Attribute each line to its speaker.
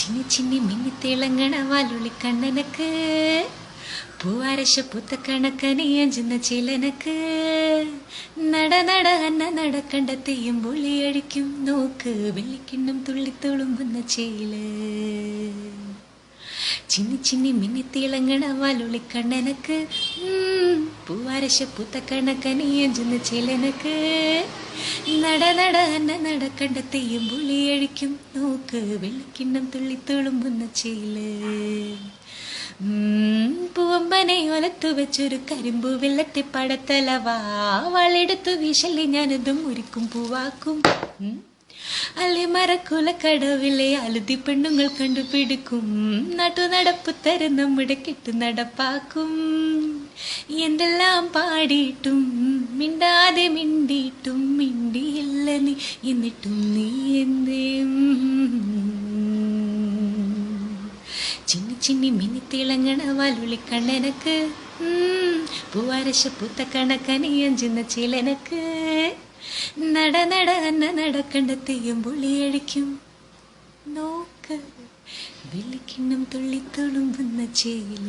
Speaker 1: ചിന്നി ചിന്നി മിന്നി തിളങ്ങണ വാലുളി കണ്ണനക്ക്. പൂവാരശ പൂത്ത കണക്കനി അഞ്ചുന്ന ചിലനക്ക്. നട നട അന്ന നടക്കണ്ട തെയ്യം പൊളിയടിക്കും. നോക്ക് വെള്ളിക്കിണ്ണം തുള്ളിത്തുളുമ്പുന്ന ചേൽ. ചിന്നി ചിന്നി മിന്നി തിളങ്ങണ വാലുള്ളി കണ്ണനക്ക്. പൂവാരശ പൂത്ത കണക്കനിയഞ്ചെന്ന് ചിലനക്ക്. നട നട അന്ന നടക്കണ്ട തെയ്യം പൊളിയടിക്കും നോക്ക് വെള്ളിക്കിണ്ണം തുള്ളിത്തുളുമ്പുന്ന ചേൽ. ഉം, പൂവമ്പനെ ഒലത്തു വെച്ചൊരു കരിമ്പു വെള്ളത്തെ പടത്തലവാ. വളെടുത്തു വീശല്ലേ ഞാനതും ഒരുക്കും പൂവാക്കും. ഉം. മരക്കുല കടവിലെ അലുതി പെണ്ണുങ്ങൾ കണ്ടുപിടിക്കും. നടപ്പ് തരം നമ്മുടെ കെട്ടു നടപ്പാക്കും. എന്തെല്ലാം പാടിയിട്ടും മിണ്ടാതെ മിണ്ടിയിട്ടും മിണ്ടിയില്ല നീ എന്നിട്ടും നീ എന്തേ? ചിന്നി ചിന്നി മിന്നി തിളങ്ങണ വാലുള്ളി കണ്ണനക്ക് പൂവാരശ പൂത്ത കണക്കനി അഞ്ചുന്ന ചിലനക്ക്. നട നട അന്ന നടക്കണ്ട തെയ്യം പൊളിയഴിക്കും നോക്ക് വെള്ളിക്കിണ്ണം തുള്ളി തുളുമ്പുന്ന ചേൽ